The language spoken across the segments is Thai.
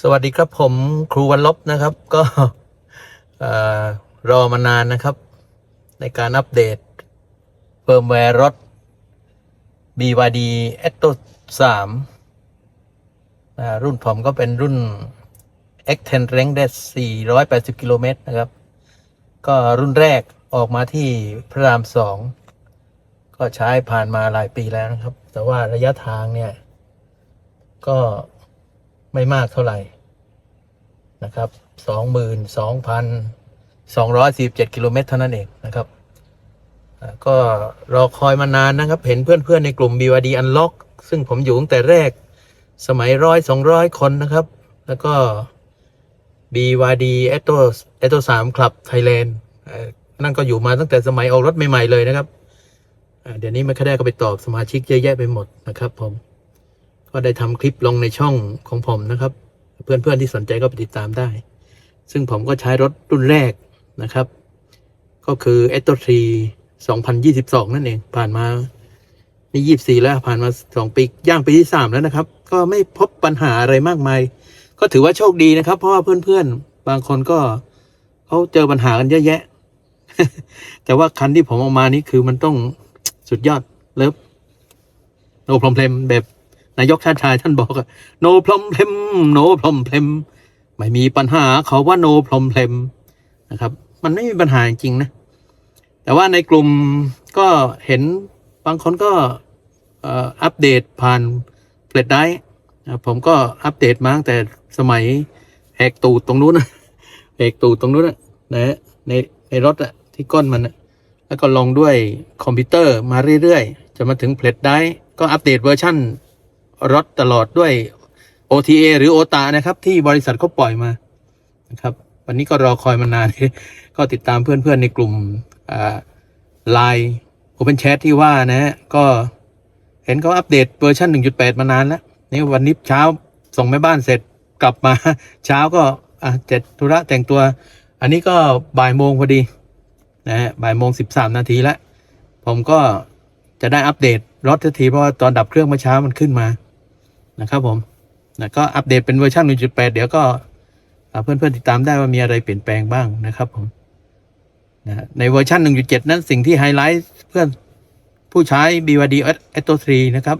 สวัสดีครับผมครูวันลบนะครับ ก็รอมานานนะครับ ในการอัปเดตเฟิร์มแวร์รถ BYD e t o 3อ่ารุ่นผมก็เป็นรุ่น X10 Range Dash 480 กิโลเมตรนะครับ ก็รุ่นแรกออกมาที่พระรามสอง ก็ใช้ผ่านมาหลายปีแล้วนะครับ แต่ว่าระยะทางเนี่ย ก็ ไม่มากเท่าไหร่นะครับสองหมื่นสองพันสองร้อยสิบเจ็ดกิโลเมตรเท่านั้นเองนะครับ ก็รอคอยมานานนะครับ เห็นเพื่อนๆในกลุ่ม BYD Unlock ซึ่งผมอยู่ตั้งแต่แรกสมัยร้อยสองร้อยคนนะครับ แล้วก็ BYD e t o e t o 3 Club Thailand นั่นก็อยู่มาตั้งแต่สมัยออกรถใหม่ ๆ เลยนะครับ เดี๋ยวนี้ไม่ค่อยได้ก็ไปตอบสมาชิกเยอะแยะไปหมดนะครับผม ก็ได้ทำคลิปลงในช่องของผมนะครับ เพื่อนๆที่สนใจก็ไปติดตามได้ ซึ่งผมก็ใช้รถรุ่นแรกนะครับ ก็คือ e t o 3 2022 นั่นเอง ผ่านมานี่24แล้วผ่านมา2ปีย่างปีที่3แล้วนะครับ ก็ไม่พบปัญหาอะไรมากมาย ก็ถือว่าโชคดีนะครับ เพราะว่าเพื่อนๆ บางคนก็เขาเจอปัญหากันเยอะแยะ แต่ว่าคันที่ผมเอามานี่คือมันต้องสุดยอดเลิฟโนพรมเพลมแบบ นายกชาติชายท่านบอกอะ no problem no problem ไม่มีปัญหาเขาว่า no problem นะครับ มันไม่มีปัญหาจริงนะ แต่ว่าในกลุ่มก็เห็นบางคนก็อัปเดตผ่านเฟลชไดร์ผมก็อัปเดตมาตั้งแต่สมัยแหกตูดตรงนู้นนะแหกตูดตรงนู้นนะในในรถอะที่ก้นมันนะแล้วก็ลงด้วยคอมพิวเตอร์มาเรื่อยๆ จะมาถึงเฟลชไดร์ก็อัปเดตเวอร์ชั่น รถตลอดด้วย OTA หรือ OTA นะครับ ที่บริษัทเขาปล่อยมานะครับวันนี้ก็รอคอยมานาน ก็ติดตามเพื่อนๆในกลุ่มไลน์ Open Chat ที่ว่านะฮะก็เห็นเขาอัปเดตเวอร์ชัน1.8 มานานแล้วนี่วันนี้เช้าส่งแม่บ้านเสร็จกลับมาเช้าก็อะเจ็ดธุระแต่งตัว อันนี้ก็บ่ายโมงพอดีนะฮะบ่ายโมงสิบสามนาทีแล้ว ผมก็จะได้อัปเดตรถทันทีเพราะว่าตอนดับเครื่องเมื่อเช้ามันขึ้นมา นะครับผมนะก็อัปเดตเป็นเวอร์ชัน1.8 เดี๋ยวก็เพื่อนๆติดตามได้ว่ามีอะไรเปลี่ยนแปลงบ้างนะครับผมนะในเวอร์ชัน1.7 นั้นสิ่งที่ไฮไลท์เพื่อนผู้ใช้ BYD Atto 3นะครับ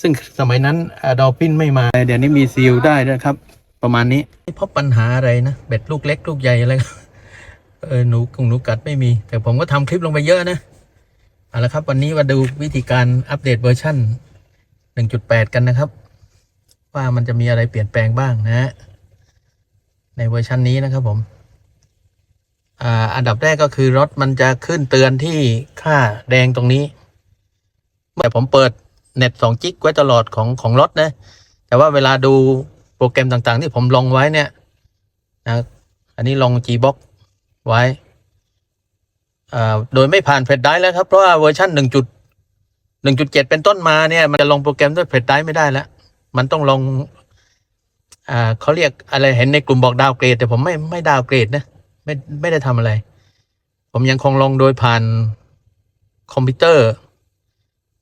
ซึ่งสมัยนั้นดอลฟินไม่มา เดี๋ยวนี้มีซีลได้นะครับ ประมาณนี้ไม่พบปัญหาอะไรนะ เบ็ดลูกเล็กลูกใหญ่อะไรเออหนูกงหนูกัดไม่มี แต่ผมก็ทำคลิปลงไปเยอะนะเอาละครับ วันนี้มาดูวิธีการอัปเดตเวอร์ชัน1.8 กันนะครับ ว่ามันจะมีอะไรเปลี่ยนแปลงบ้างนะฮะในเวอร์ชันนี้นะครับผมอ่าอันดับแรกก็คือรถมันจะขึ้นเตือนที่ค่าแดงตรงนี้แต่ผมเปิดเน็ต2จิกไว้ตลอดของของรถนะ แต่ว่าเวลาดูโปรแกรมต่างๆ ที่ผมลงไว้เนี่ยนะอันนี้ลง Gbox ไว้อ่าโดยไม่ผ่านเพจได้แล้วครับ เพราะว่าเวอร์ชันหนึ่งจุดหนึ่งจุดเจ็ดเป็นต้นมาเนี่ย มันจะลงโปรแกรมด้วยเพจได้ไม่ได้แล้ว มันต้องลองอ่าเขาเรียกอะไรเห็นในกลุ่มบอกดาวเกรด แต่ผมไม่ไม่ดาวเกรดนะไม่ไม่ได้ทำอะไร ผมยังคงลงโดยผ่านคอมพิวเตอร์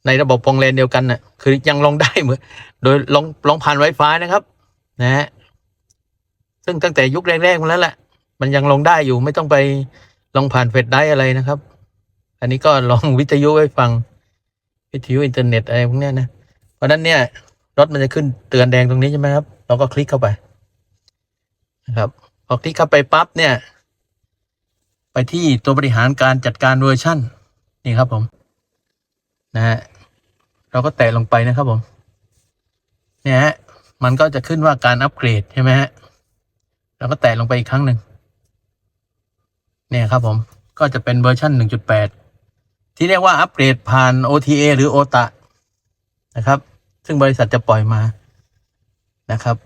ในระบบวงเลนเดียวกันนะ่ะ คือยังลงได้เหมือนโดยลงลงผ่าน Wi-Fi นะครับ นะฮะซึ่งตั้งแต่ยุคแรกๆมาแล้วแหละมันยังลงได้อยู่ไม่ต้องไปลองผ่านเฟซได้อะไรนะครับ อันนี้ก็ลองวิทยุไว้ฟัง วิทยุอินเทอร์เน็ตอะไรพวกนี้นะ เพราะฉะนั้นเนี่ย รถมันจะขึ้นเตือนแดงตรงนี้ใช่ไหมครับเราก็คลิกเข้าไปนะครับพอคลิกเข้าไปปั๊บเนี่ย ไปที่ตัวบริหารการจัดการเวอร์ชั่นนี่ครับผมนะฮะเราก็แตะลงไปนะครับผมเนี่ยฮะมันก็จะขึ้นว่าการอัปเกรดใช่ไหมฮะเราก็แตะลงไปอีกครั้งหนึ่งเนี่ยครับผมก็จะเป็นเวอร์ชัน1.8 ที่เรียกว่าอัปเกรดผ่าน OTA หรือ OTA นะครับ ซึ่งบริษัทจะปล่อยมานะครับ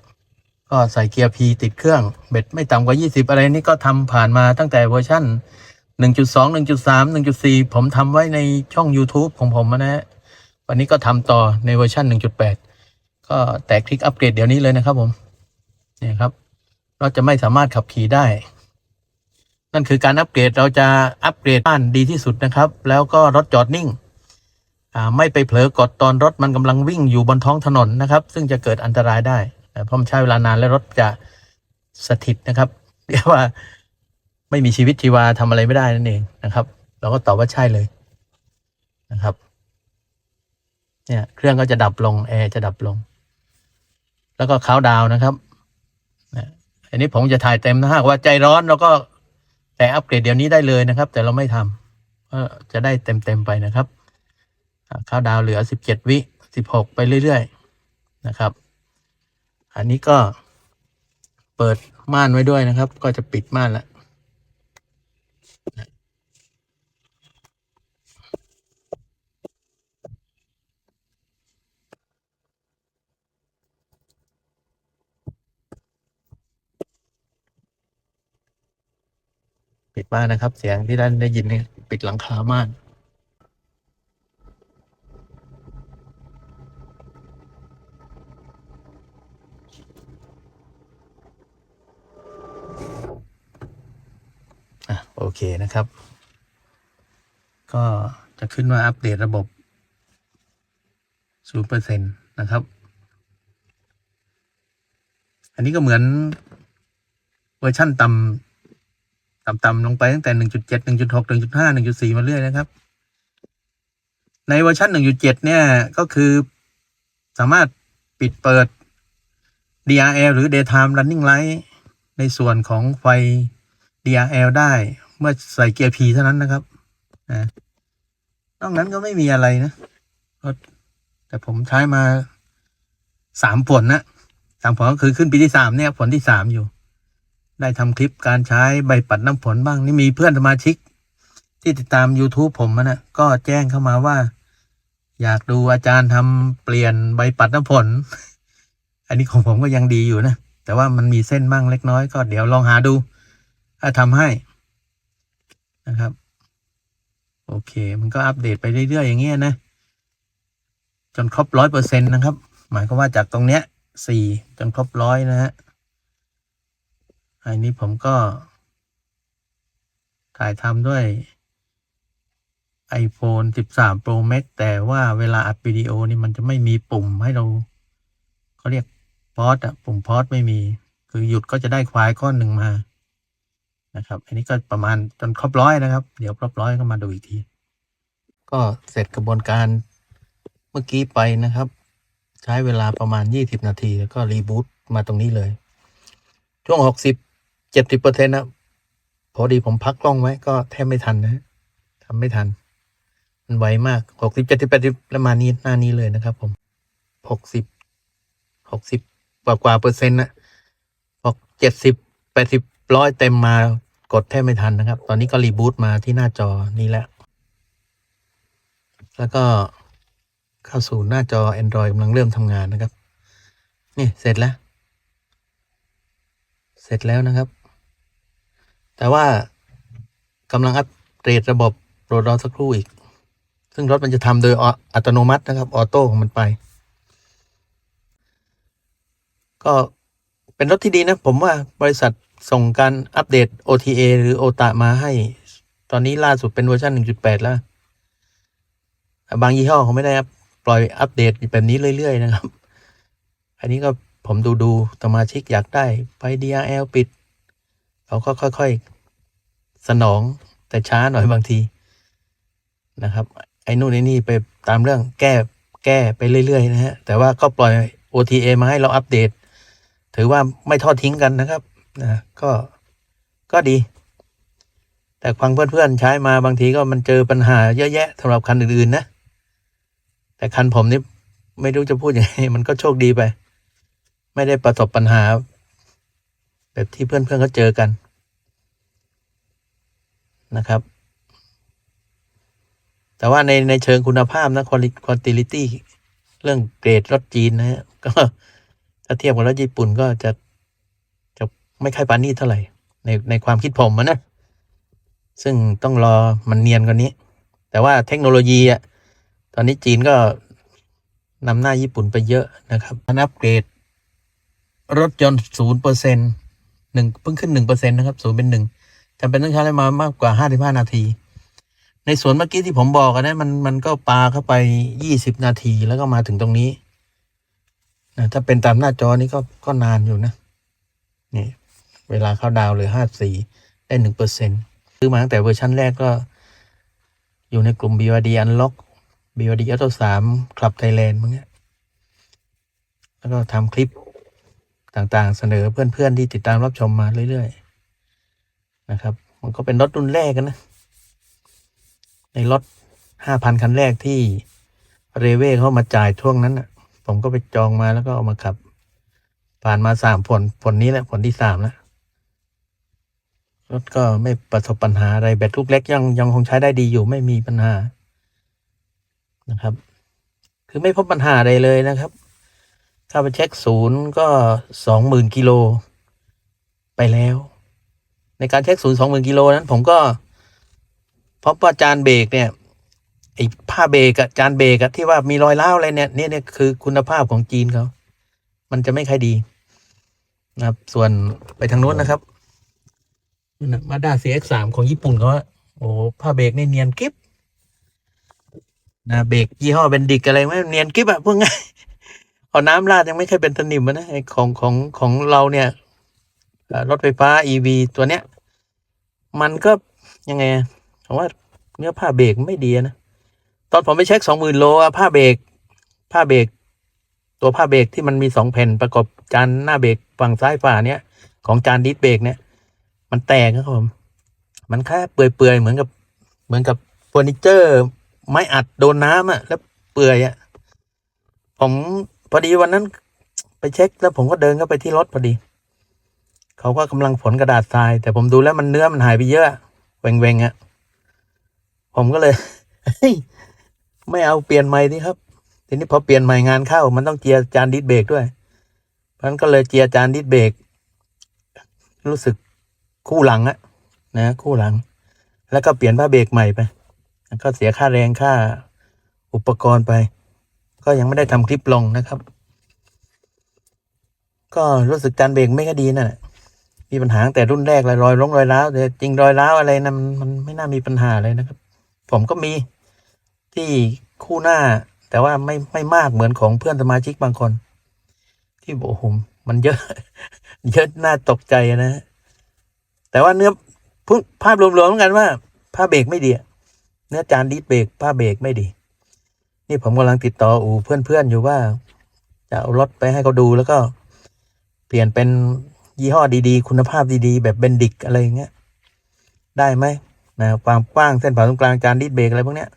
ก็ใส่เกียร์ P ติดเครื่อง เบ็ดไม่ต่ำกว่า 20 อะไรนี่ก็ทำผ่านมาตั้งแต่เวอร์ชัน1.2 1.3 1.4 ผมทำไว้ในช่อง YouTube ของผมนะฮะวันนี้ก็ทำต่อในเวอร์ชัน1.8 ก็แตกคลิกอัปเกรดเดี๋ยวนี้เลยนะครับผมนี่ครับ เราจะไม่สามารถขับขี่ได้ นั่นคือการอัปเกรดเราจะอัปเกรดบ้านดีที่สุดนะครับ แล้วก็รถจอดนิ่ง ไม่ไปเผลอกดตอนรถมันกำลังวิ่งอยู่บนท้องถนนนะครับ ซึ่งจะเกิดอันตรายได้เพราะมันใช้เวลานานและรถจะสถิตนะครับเรียกว่าไม่มีชีวิตชีวาทำอะไรไม่ได้นั่นเองนะครับ เราก็ตอบว่าใช่เลยนะครับ เนี่ยเครื่องก็จะดับลงแอร์จะดับลง แล้วก็เขาดาวนะครับนะอันนี้ผมจะถ่ายเต็มนะฮะว่าใจร้อนเราก็แต่อัปเกรดเดี๋ยวนี้ได้เลยนะครับ แต่เราไม่ทำก็จะได้เต็มๆไปนะครับ เขาดาวเหลือสิบเจ็ดวิสิบหกไปเรื่อยๆนะครับ อันนี้ก็เปิดม่านไว้ด้วยนะครับ ก็จะปิดม่านแล้วปิดม่านนะครับ เสียงที่ท่านได้ยินนี่ปิดหลังคาม่าน โอเคนะครับ ก็จะขึ้นว่าอัปเดตระบบ0%นะครับ อันนี้ก็เหมือนเวอร์ชั่นต่ำต่ำๆลงไปตั้งแต่ 1.7 1.6 1.5 1.4 มาเรื่อยนะครับ ในเวอร์ชัน1.7 เนี่ย ก็คือสามารถปิดเปิด DRL หรือ Daytime Running Light ในส่วนของไฟ DRL ได้ เมื่อใส่เกียร์ P เท่านั้นนะครับนะนอกนั้นก็ไม่มีอะไรนะก็แต่ผมใช้มาสามผลนะสามผลก็คือขึ้นปีที่สามเนี่ยผลที่สามอยู่ ได้ทำคลิปการใช้ใบปัดน้ำผลบ้าง นี่มีเพื่อนสมาชิก ที่ติดตาม YouTube ผมนะก็แจ้งเข้ามาว่า อยากดูอาจารย์ทำเปลี่ยนใบปัดน้ำผล อันนี้ของผมก็ยังดีอยู่นะ แต่ว่ามันมีเส้นบ้างเล็กน้อยก็เดี๋ยวลองหาดูถ้าทำให้ นะครับ โอเค มันก็อัปเดตไปเรื่อยๆอย่างเงี้ยนะ จนครบร้อยเปอร์เซ็นต์นะครับ หมายความว่าจากตรงเนี้ยสี่จนครบร้อยนะฮะอันนี้ผมก็ ถ่ายทำด้วย iPhone 13 Pro Max แต่ว่าเวลาอัดวิดีโอนี่มันจะไม่มีปุ่มให้เราเขาเรียกพอสอะปุ่มพอสไม่มี คือหยุดก็จะได้ควายก้อนหนึ่งมา นะครับ อันนี้ก็ประมาณจนครบร้อยนะครับ เดี๋ยวครบร้อยก็มาดูอีกที ก็เสร็จกระบวนการเมื่อกี้ไปนะครับ ใช้เวลาประมาณยี่สิบนาที แล้วก็รีบูตมาตรงนี้เลย ช่วงหกสิบเจ็ดสิบเปอร์เซ็นต์นะพอดีผมพักกล้องไว้ก็แทบไม่ทันนะทำไม่ทัน มันไวมากหกสิบเจ็ดสิบแปดสิบแล้วมานี้หน้านี้เลยนะครับ ผมหกสิบหกสิบกว่ากว่าเปอร์เซ็นต์นะพอเจ็ดสิบแปดสิบร้อยเต็มมา กดแทบไม่ทันนะครับ ตอนนี้ก็รีบูตมาที่หน้าจอนี้แล้ว แล้วก็เข้าสู่หน้าจอ Android กำลังเริ่มทำงานนะครับ นี่เสร็จแล้ว เสร็จแล้วนะครับ แต่ว่ากำลังอัปเกรดระบบโปรดรอสักครู่อีก ซึ่งรถมันจะทำโดยอัตโนมัตินะครับ ออโต้ของมันไป ก็เป็นรถที่ดีนะ ผมว่าบริษัท ส่งการอัปเดต OTA หรือ OTA มาให้ ตอนนี้ล่าสุดเป็นเวอร์ชัน1.8 แล้ว บางยี่ห้อเขาไม่ได้อัปปล่อยอัปเดตแบบนี้เรื่อย ๆ นะครับ อันนี้ก็ผมดูดูสมาชิกอยากได้ไฟ DRL ปิด เขาก็ค่อย ๆ สนองแต่ช้าหน่อยบางทีนะครับ ไอ้นู่นไอ้นี่ไปตามเรื่องแก้แก้ไปเรื่อย ๆ นะฮะ แต่ว่าก็ปล่อย OTA มาให้เราอัปเดต ถือว่าไม่ทอดทิ้งกันนะครับ นะก็ก็ดี แต่ฟังเพื่อนๆใช้มาบางทีก็มันเจอปัญหาเยอะแยะสำหรับคันอื่นๆนะ แต่คันผมนี่ไม่รู้จะพูดยังไงมันก็โชคดีไป ไม่ได้ประสบปัญหา แบบที่เพื่อนๆเขาเจอกันนะครับ แต่ว่าในในเชิงคุณภาพนะคุณคุณติลิตี้เรื่องเกรดรถจีนนะฮะก็ถ้าเทียบกับรถญี่ปุ่นก็จะ ไม่ค่อยปานนี้เท่าไหร่ ในในความคิดผมนะ ซึ่งต้องรอมันเนียนกว่านี้ แต่ว่าเทคโนโลยีอะตอนนี้จีนก็นำหน้าญี่ปุ่นไปเยอะนะครับอัปเกรด รถยนต์ศูนย์เปอร์เซ็นต์หนึ่งเพิ่งขึ้นหนึ่งเปอร์เซ็นต์นะครับศูนย์เป็นหนึ่งจำเป็นต้องใช้อะไรมามากกว่าห้าสิบห้านาที ในสวนเมื่อกี้ที่ผมบอกกันนะมันมันก็ปาเข้าไปยี่สิบนาทีแล้วก็มาถึงตรงนี้นะถ้าเป็นตามหน้าจอนี้ก็ก็นานอยู่นะ นี่ เวลาเข้าดาวเหลยห้าสี่ได้หนึ่งเปอร์เซ็นต์ซื้อมาตั้งแต่เวอร์ชันแรกก็ อยู่ในกลุ่ม BYD Unlock BYD Auto 3 Club Thailand มั้งเนี่ยแล้วก็ทำคลิปต่างๆ เสนอเพื่อนๆ ที่ติดตามรับชมมาเรื่อยๆ นะครับ มันก็เป็นรถรุ่นแรกกันนะ ในรถห้าพันคันแรกที่เรเว่เข้ามาจ่ายช่วงนั้นนะผมก็ไปจองมาแล้วก็เอามาขับ ผ่านมาสามผลผลนี้แหละผลที่สามแล้ว รถก็ไม่ประสบปัญหาอะไรแบตลูกเล็กยังยังคงใช้ได้ดีอยู่ไม่มีปัญหานะครับ คือไม่พบปัญหาอะไรเลยนะครับ ถ้าไปเช็คศูนย์ก็สองหมื่นกิโลไปแล้ว ในการเช็คศูนย์สองหมื่นกิโลนั้น ผมก็พบว่าจานเบรกเนี่ยไอ้ผ้าเบรกอะจานเบรกอะที่ว่ามีรอยร้าวอะไรเนี่ยเนี่ยเนี่ยคือคุณภาพของจีนเขา มันจะไม่ค่อยดีนะครับ ส่วนไปทางโน้นนะครับ มาด้า CX สามของญี่ปุ่นเขาโอ้ผ้าเบรกนี่เนียนกิ๊บนะเบรกยี่ห้อเบนดิกอะไรไม่เนียนกิ๊บอะพวกง่ายเอาน้ำราดยังไม่เคยเป็นสนิมนะไอของของของเราเนี่ยรถไฟฟ้า EV ตัวเนี้ย มันก็ยังไงอะผมว่าเนื้อผ้าเบรกไม่ดีนะ ตอนผมไปเช็คสองหมื่นโลผ้าเบรกผ้าเบรกตัวผ้าเบรกที่มันมีสองแผ่นประกอบจานหน้าเบรกฝั่งซ้ายฝาเนี้ยของจานดิสเบรกเนี่ย มันแตกครับผม มันแค่เปื่อยๆเหมือนกับเหมือนกับเฟอร์นิเจอร์ ไม้อัดโดนน้ำอะแล้วเปื่อยอะผมพอดีวันนั้น ไปเช็ค แล้วผมก็เดินเข้าไปที่รถพอดี เขาก็กำลังฝนกระดาษทราย แต่ผมดูแล้วมันเนื้อมันหายไปเยอะเวงๆอะผมก็เลยไม่เอาเปลี่ยนใหม่ดิครับ ทีนี้พอเปลี่ยนใหม่งานเข้า มันต้องเจียจานดิสเบรกด้วยเพราะนั้นก็เลยเจียจานดิสเบรกรู้สึก คู่หลังอะนะคู่หลัง แล้วก็เปลี่ยนผ้าเบรกใหม่ไป แล้วก็เสียค่าแรงค่าอุปกรณ์ไป ก็ยังไม่ได้ทำคลิปลงนะครับ ก็รู้สึกจานเบรกไม่ค่อยดีนะ่ะมีปัญหาตั้งแต่รุ่นแรกเลยรอยร้องรอยร้าวแต่จริงรอยร้าวอะไรนะมันมันไม่น่ามีปัญหาเลยนะครับ ผมก็มีที่คู่หน้า แต่ว่าไม่ไม่มากเหมือนของเพื่อนสมาชิกบางคน ที่บอกโอ้โหมันเยอะ เยอะน่าตกใจนะ แต่ว่าเนื้อพุ่งภาพรวมๆเหมือนกันว่าผ้าเบรกไม่ดีเนื้อจานดิสเบรกผ้าเบรกไม่ดี นี่ผมกำลังติดต่ออูเพื่อนๆอยู่ว่า จะเอารถไปให้เขาดูแล้วก็เปลี่ยนเป็นยี่ห้อดีๆ คุณภาพดีๆ แบบเบนดิกอะไรอย่างเงี้ยได้ไหมนะความกว้างเส้นผ่าตรงกลางจานดิสเบรกอะไรพวกเนี้ย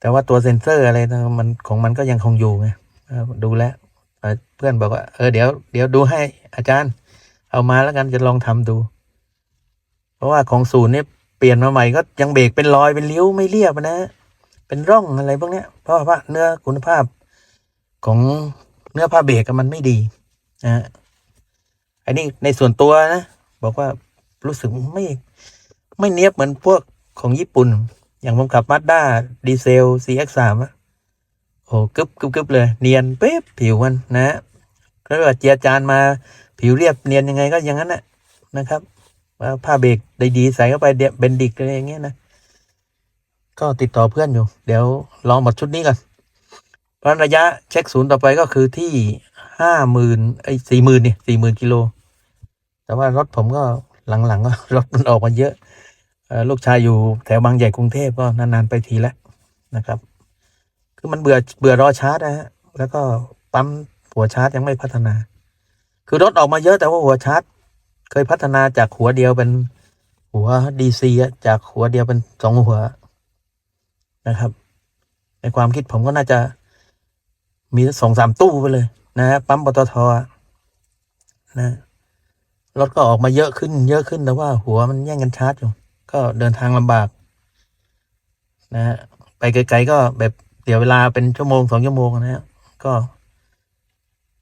แต่ว่าตัวเซ็นเซอร์อะไรมันของมันก็ยังคงอยู่ไงดูแล้วเพื่อนบอกว่าเออเดี๋ยวเดี๋ยวดูให้อาจารย์ เอามาแล้วกันจะลองทำดู เพราะว่าของศูนย์เนี่ยเปลี่ยนมาใหม่ก็ยังเบรกเป็นรอยเป็นเลี้ยวไม่เรียบนะ เป็นร่องอะไรพวกเนี้ย เพราะว่าเนื้อคุณภาพของเนื้อผ้าเบรกมันไม่ดีนะฮะอันนี้ในส่วนตัวนะบอกว่ารู้สึกไม่ไม่เนียบเหมือนพวกของญี่ปุ่น อย่างผมขับมาด้าดีเซล CX3 อะโอ้กึบกึบกึบเลย เนียนเป๊ะผิวมันนะฮะก็ว่าเจียจานมา ผิวเรียบเนียนยังไงก็อย่างนั้นแหละนะครับว่าผ้าเบรกดีๆใส่เข้าไปเดเบนดิกอะไรอย่างเงี้ยนะ ก็ติดต่อเพื่อนอยู่ เดี๋ยวลองหมดชุดนี้ก่อนเพราะระยะเช็คศูนย์ต่อไปก็คือที่ห้าหมื่นไอ้สี่หมื่นเนี่ยสี่หมื่นกิโล แต่ว่ารถผมก็หลังๆก็รถมันออกมาเยอะ ลูกชายอยู่แถวบางใหญ่กรุงเทพก็นานๆไปทีแล้วนะครับ คือมันเบื่อเบื่อรอชาร์จนะฮะแล้วก็ปั๊มหัวชาร์จยังไม่พัฒนา คือรถออกมาเยอะแต่ว่าหัวชาร์จเคยพัฒนาจากหัวเดียวเป็นหัวดีซีจากหัวเดียวเป็นสองหัวนะครับ ในความคิดผมก็น่าจะมีสองสามตู้ไปเลย นะฮะปั๊มปตทนะรถก็ออกมาเยอะขึ้น เยอะขึ้นแต่ว่าหัวมันแย่งกันชาร์จอยู่ก็เดินทางลำบาก นะฮะไปไกลๆก็แบบเสียวเวลาเป็นชั่วโมงสองชั่วโมงนะฮะก็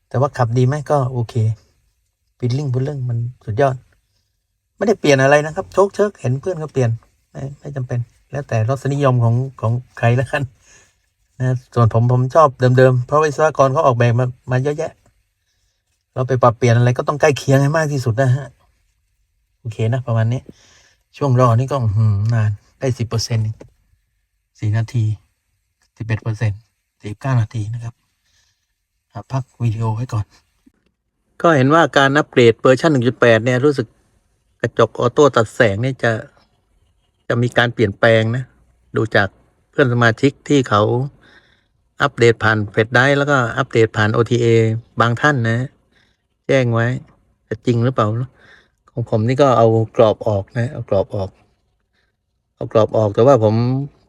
แต่ว่าขับดีไหมก็โอเคฟิลลิ่งพุลลิ่งมันสุดยอด ไม่ได้เปลี่ยนอะไรนะครับโชคเชิกเห็นเพื่อนเขาเปลี่ยน ไม่ไม่จำเป็น แล้วแต่รสนิยมของของใครแล้วกันนะส่วนผมผมชอบเดิมๆ เพราะวิศวกรเขาออกแบบมามาเยอะแยะ เราไปปรับเปลี่ยนอะไรก็ต้องใกล้เคียงให้มากที่สุดนะฮะ โอเคนะ ประมาณนี้ ช่วงรอนี่ก็หืนานได้สิบเปอร์เซ็นต์สี่นาทีสิบเอ็ดเปอร์เซ็นต์สี่เก้านาทีนะครับ พักวิดีโอไว้ก่อน ก็เห็นว่าการอัปเกรดเวอร์ชัน1.8 เนี่ยรู้สึกกระจกออโต้ตัดแสงเนี่ยจะจะมีการเปลี่ยนแปลงนะ ดูจากเพื่อนสมาชิกที่เขาอัปเดตผ่านเฟซได้แล้วก็อัปเดตผ่าน OTA บางท่านนะ แจ้งไว้จะจริงหรือเปล่า ของผมนี่ก็เอากรอบออกนะ เอากรอบออก เอากรอบออกแต่ว่าผม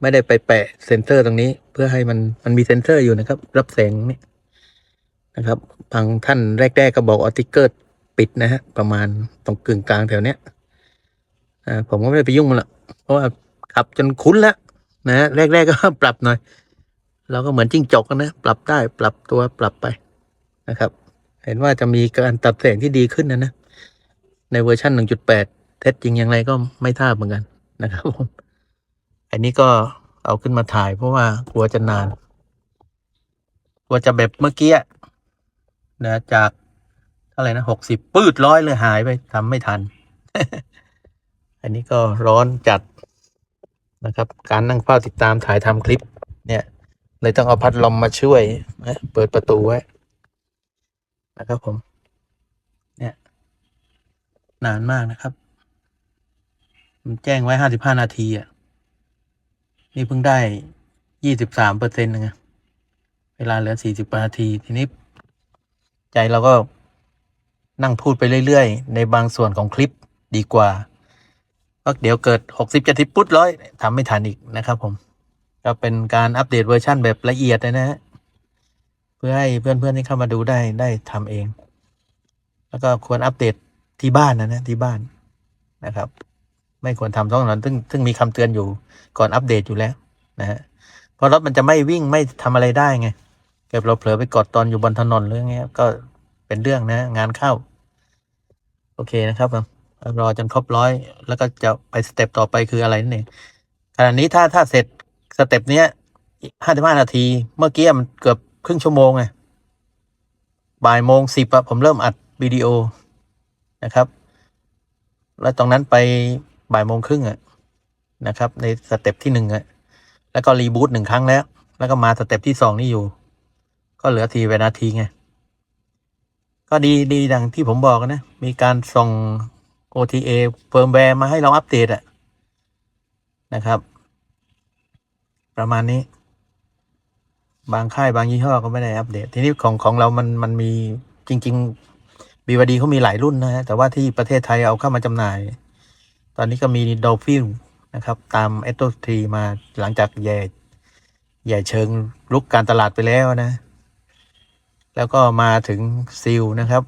ไม่ได้ไปแปะเซนเซอร์ตรงนี้ เพื่อให้มันมันมีเซนเซอร์อยู่นะครับ รับแสงนี่ นะครับบางท่านแรกๆก็บอกออติเกอร์ปิดนะฮะประมาณตรงกึ่งกลางแถวเนี้ยอ่าผมก็ไม่ได้ไปยุ่งมันหรอกเพราะว่าขับจนคุ้นแล้วนะฮะแรกๆก็ปรับหน่อย เราก็เหมือนจิ้งจกนะปรับได้ปรับตัวปรับไปนะครับ เห็นว่าจะมีการตัดแสงที่ดีขึ้นนะนะในเวอร์ชัน1.8 เท็จจริงอย่างไรก็ไม่ทราบเหมือนกันนะครับผมอันนี้ก็เอาขึ้นมาถ่ายเพราะว่ากลัวจะนานกลัวจะแบบเมื่อกี้ นะจากเท่าไหร่นะหกสิบปืดร้อยเลยหายไปทำไม่ทัน อันนี้ก็ร้อนจัดนะครับ การนั่งเฝ้าติดตามถ่ายทำคลิป เนี่ย เลยต้องเอาพัดลมมาช่วยนะเปิดประตูไว้นะครับผม เนี่ย นานมากนะครับ มันแจ้งไว้ห้าสิบห้านาทีอะ นี่เพิ่งได้ยี่สิบสามเปอร์เซ็นต์นะเวลาเหลือสี่สิบนาที ทีนี้ ใจเราก็นั่งพูดไปเรื่อยๆ ในบางส่วนของคลิปดีกว่าเพราะเดี๋ยวเกิดหกสิบเจ็ดสิบปุ๊บร้อยทำไม่ทันอีกนะครับผม ก็เป็นการอัปเดตเวอร์ชันแบบละเอียดนะฮะเพื่อให้เพื่อนๆที่เข้ามาดูได้ได้ทำเอง แล้วก็ควรอัปเดตที่บ้านนะนะที่บ้านนะครับ ไม่ควรทำต้องนั้นซึ่งซึ่งมีคำเตือนอยู่ก่อนอัปเดตอยู่แล้วนะฮะเพราะรถมันจะไม่วิ่งไม่ทำอะไรได้ไง เกิดเราเผลอไปกดตอนอยู่บนถนนหรือไงก็เป็นเรื่องนะ งานเข้า โอเคนะครับรอจนครบร้อยแล้วก็จะไปสเต็ปต่อไปคืออะไรนั่นเองขณะนี้ถ้าถ้าเสร็จสเต็ปเนี้ยห้าสิบห้านาที เมื่อกี้มันเกือบครึ่งชั่วโมงไงบ่ายโมงสิบอะผมเริ่มอัดวิดีโอนะครับ แล้วตรงนั้นไปบ่ายโมงครึ่งอะนะครับ ในสเต็ปที่หนึ่งอะแล้วก็รีบูตหนึ่งครั้งแล้ว แล้วก็มาสเต็ปที่สองนี่อยู่ ก็เหลือทีเวนาทีไง ก็ดีดีดังที่ผมบอกนะ มีการส่ง OTA เฟิร์มแวร์มาให้เราอัปเดตอะนะครับ ประมาณนี้ บางค่ายบางยี่ห้อก็ไม่ได้อัปเดต ทีนี้ของของเรามันมันมีจริง ๆ บีวดีเขามีหลายรุ่นนะฮะแต่ว่าที่ประเทศไทยเอาเข้ามาจำหน่าย ตอนนี้ก็มีดอลฟิลนะครับ ตามเอโตทีมาหลังจากแย่แย่เชิงลุกการตลาดไปแล้วนะ แล้วก็มาถึงซิลนะครับ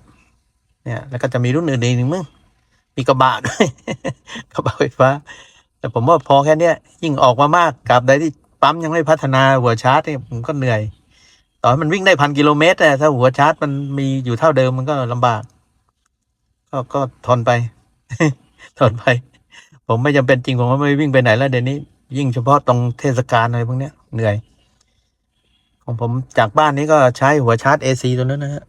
เนี่ยแล้วก็จะมีรุ่นอื่นอีกหนึ่งมึงมีกระบะด้วยกระบะไฟฟ้า แต่ผมว่าพอแค่เนี้ยยิ่งออกมามากกับใดที่ปั๊มยังไม่พัฒนาหัวชาร์จเนี่ยผมก็เหนื่อยต่อให้มันวิ่งได้พันกิโลเมตรแต่ถ้าหัวชาร์จมันมีอยู่เท่าเดิมมันก็ลำบาก ก็ก็ทนไป ทนไป ผมไม่จำเป็นจริงผมก็ไม่วิ่งไปไหนแล้วเดี๋ยวนี้ ยิ่งเฉพาะตรงเทศกาลอะไรพวกเนี้ยเหนื่อย ของผมจากบ้านนี้ก็ใช้หัวชาร์จ AC ตัวนั้นนะฮะ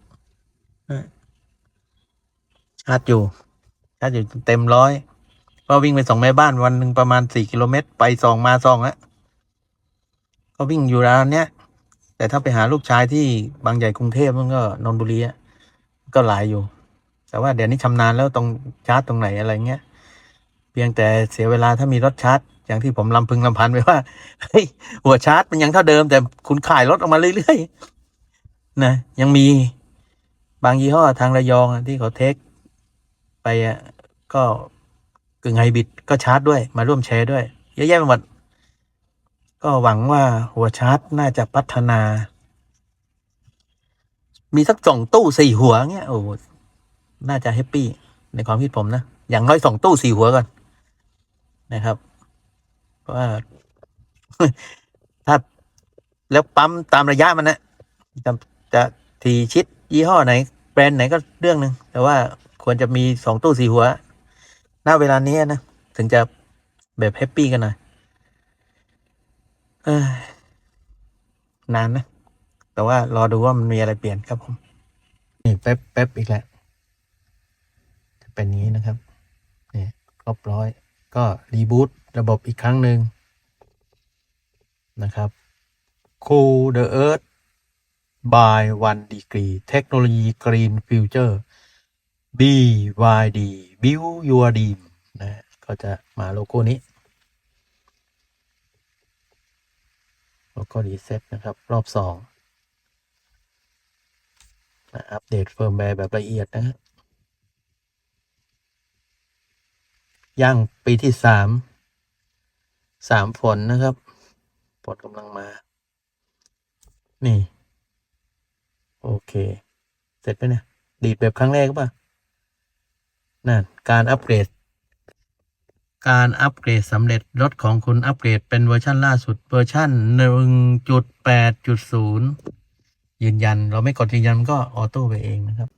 ชาร์จอยู่ ชาร์จอยู่เต็มร้อยก็วิ่งไปส่งแม่บ้านวันหนึ่งประมาณสี่กิโลเมตร ไปสองมาสองอะก็วิ่งอยู่ร้านเนี้ยแต่ถ้าไปหาลูกชายที่บางใหญ่กรุงเทพมันก็นนบุรีอะก็หลายอยู่ แต่ว่าเดี๋ยวนี้ชำนาญแล้วตรงชาร์จตรงไหนอะไรเงี้ย เพียงแต่เสียเวลาถ้ามีรถชาร์จ อย่างที่ผมลำพึงลำพันไปว่าเฮ้ยหัวชาร์จมันยังเท่าเดิม แต่คุณขายรถออกมาเรื่อยๆนะยังมีบางยี่ห้อทางระยองที่เขาเทค ไปอะก็กึ่งไฮบริดก็ชาร์จด้วยมาร่วมแชร์ด้วย เยอะแยะไปหมดก็หวังว่าหัวชาร์จน่าจะพัฒนา มีสักสองตู้สี่หัวเงี้ยโอ้น่าจะแฮปปี้ในความคิดผมนะ อย่างน้อยสองตู้สี่หัวก่อนนะครับ ว่า ถ้าแล้วปั๊มตามระยะมันนะจะจะทีชิดยี่ห้อไหน แบรนด์ไหนก็เรื่องหนึ่งแต่ว่าควรจะมีสองตู้สี่หัวณเวลานี้นะ ถึงจะแบบแฮปปี้กันหน่อยนานนะ แต่ว่ารอดูว่ามันมีอะไรเปลี่ยนครับผม นี่แป๊บแป๊บอีกแล้วจะเป็นงนี้นะครับนี่ครบร้อย ก็รีบูต ระบบอีกครั้งหนึ่งนะครับ Cool the Earth by one degree เทคโนโลยี green future BYD build your dream นะก็จะมาโลโก้นี้แล้วก็รีเซ็ตนะครับ รอบสองนะอัปเดตเฟิร์มแวร์แบบละเอียดนะฮะย่างปีที่สาม สามฝนนะครับฝนกำลังมา นี่ โอเค เสร็จไหมเนี่ย ดีดแบบครั้งแรกป่ะนั่นการอัปเกรด การอัปเกรดสำเร็จรถของคุณอัปเกรดเป็นเวอร์ชันล่าสุดเวอร์ชัน1.8.0ยืนยัน เราไม่กดยืนยันมันก็ออโต้ไปเองนะครับ